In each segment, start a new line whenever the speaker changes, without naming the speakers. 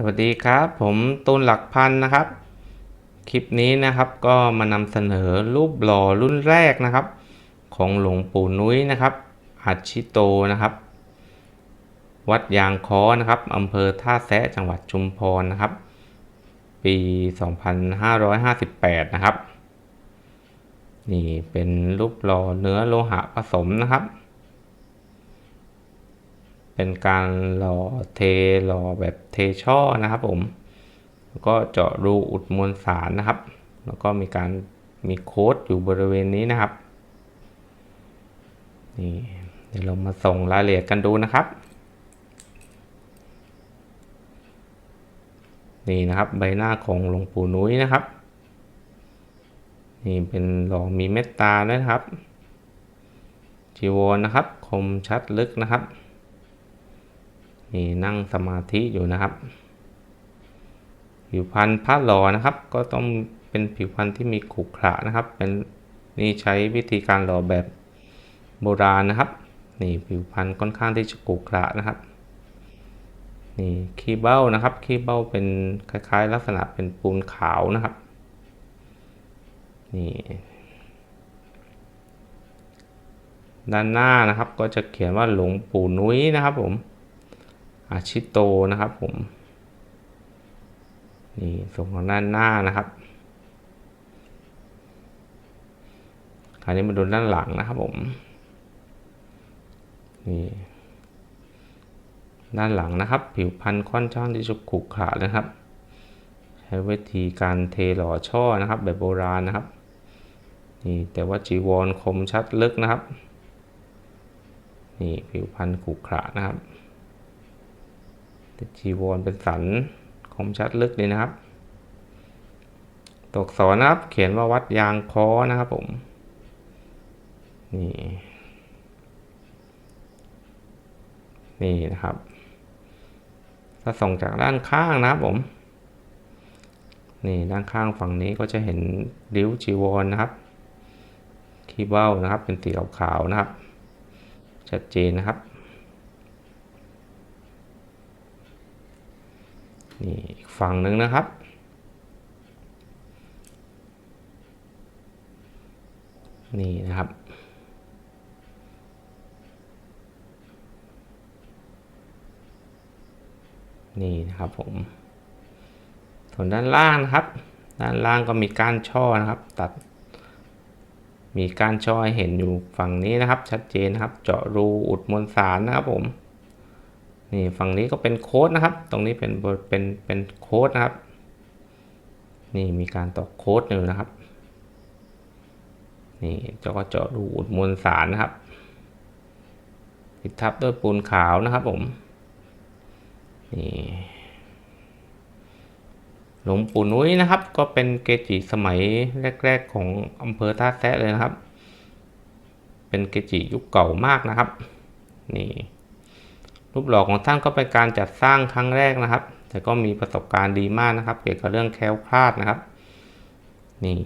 สวัสดีครับ ผมตูนหลักพันนะครับ คลิปนี้นะครับก็มานำเสนอรูปหล่อรุ่นแรกนะครับ ของหลวงปู่นุ้ยนะครับอัชชิโตนะครับ วัดยางค้อนะครับอำเภอท่าแซะจังหวัดชุมพรนะครับ ปี 2558 นะครับ นี่เป็นรูปหล่อเนื้อโลหะผสมนะครับ เป็นการหล่อเทหล่อแบบเทช่อนะครับผม แล้วก็เจาะรูอุดมวลสารนะครับ แล้วก็มีการมีโค้ดอยู่บริเวณนี้นะครับ นี่เดี๋ยวเรามาส่งรายละเอียดกันดูนะครับ นี่นะครับใบหน้าของหลวงปู่นุ้ยนะครับ นี่เป็นหล่อมีเมตตาด้วยนะครับจีวรนะครับ คมชัดลึกนะครับ นี่นั่งสมาธิอยู่นะครับ ผิวพรรณพระหล่อนะครับ ก็ต้องเป็นผิวพรรณที่มีขรุขระนะครับ เป็นนี่ใช้วิธีการหล่อแบบโบราณนะครับ นี่ผิวพรรณค่อนข้างที่จะขรุขระนะครับนี่ขี้เบ้านะครับขี้เบ้าเป็นคล้าย ๆ ลักษณะเป็นปูนขาวนะครับนี่ด้านหน้านะครับก็จะเขียนว่าหลวงปู่นุ้ยนะครับผม อาชิโตนะครับผม นี่ส่งของด้านหน้านะครับคราวนี้มาดูด้านหลังนะครับผม นี่ด้านหลังนะครับ ผิวพันธุ์ค่อนข้างที่จะขรุขระนะครับ ใช้วิธีการเทหล่อช่อนะครับ แบบโบราณนะครับ นี่แต่ว่าจีวรคมชัดลึกนะครับ นี่ผิวพันธุ์ขรุขระนะครับ จีวรเป็นสันคมชัดลึกเลยนะครับ ตกสอนนะครับ เขียนว่าวัดยางคอนะครับผมนี่นี่นะครับ ถ้าส่องจากด้านข้างนะครับผม นี่ด้านข้างฝั่งนี้ก็จะเห็นริ้วจีวรนะครับ ขี้เบ้านะครับ เป็นสีขาวๆนะครับ ชัดเจนนะครับ นี่อีกฝั่งหนึ่งนะครับ นี่นะครับ นี่นะครับผม ส่วนด้านล่างนะครับ ด้านล่างก็มีก้านช่อนะครับ ตัด มีก้านช่อให้เห็นอยู่ฝั่งนี้นะครับ ชัดเจนนะครับ เจาะรูอุดมวลสารนะครับผม นี่ฝั่งนี้ก็เป็นโค้ดนะครับ ตรงนี้เป็นเป็นเป็นโค้ดนะครับ นี่มีการตอกโค้ดอยู่นะครับ นี่เจะก็เจาะรูอุดมวลสารนะครับติดทับด้วยปูนขาวนะครับผม นี่หลวงปู่นุ้ยนะครับ ก็เป็นเกจิสมัยแรก ๆ ของอำเภอท่าแซะเลยนะครับ เป็นเกจิยุคเก่ามากนะครับ นี่ รูปหล่อของท่านก็เป็นการจัดสร้างครั้งแรกนะครับ แต่ก็มีประสบการณ์ดีมากนะครับ เกี่ยวกับเรื่องแคล้วคลาดนะครับ นี่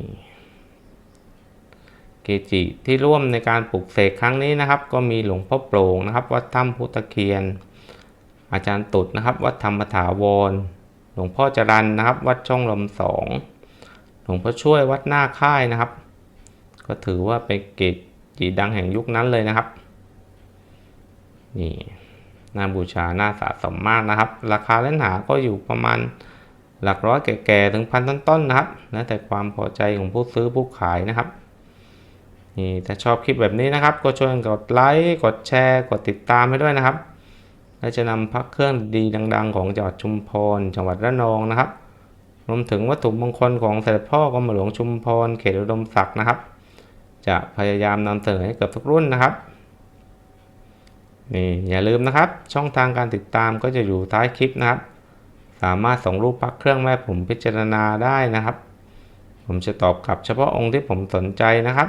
เกจิที่ร่วมในการปลุกเสกครั้งนี้นะครับ ก็มีหลวงพ่อโปร่งนะครับ วัดถ้ำพุทธเคียน อาจารย์ตุดนะครับ วัดธรรมถาวร หลวงพ่อจรันนะครับ วัดช่องลมสองหลวงพ่อช่วยวัดหน้าค่ายนะครับ ก็ถือว่าเป็นเกจิดังแห่งยุคนั้นเลยนะครับ นี่ น่าบูชาน่าสะสมมากนะครับ ราคาเล่นหาก็อยู่ประมาณหลักร้อยแก่ๆถึงพันต้นๆนะครับแล้วแต่ความพอใจของผู้ซื้อผู้ขายนะครับนี่ถ้าชอบคลิปแบบนี้นะครับ ก็ช่วยกดไลค์กดแชร์ กดติดตามให้ด้วยนะครับ และจะนำพักเครื่องดีดัง ๆ ของจังหวัดชุมพรจังหวัดระนองนะครับ รวมถึงวัตถุมงคลของเสด็จพ่อกรมหลวงชุมพรเขตอุดมศักดิ์นะครับ จะพยายามนำเสนอให้เกือบทุกรุ่นนะครับ นี่อย่าลืมนะครับ ช่องทางการติดตามก็จะอยู่ท้ายคลิปนะครับ สามารถส่งรูปพักเครื่องแม่ผมพิจารณาได้นะครับ ผมจะตอบกลับเฉพาะองค์ที่ผมสนใจนะครับ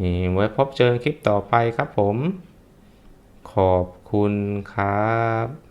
นี่ไว้พบเจอคลิปต่อไปครับผม ขอบคุณครับ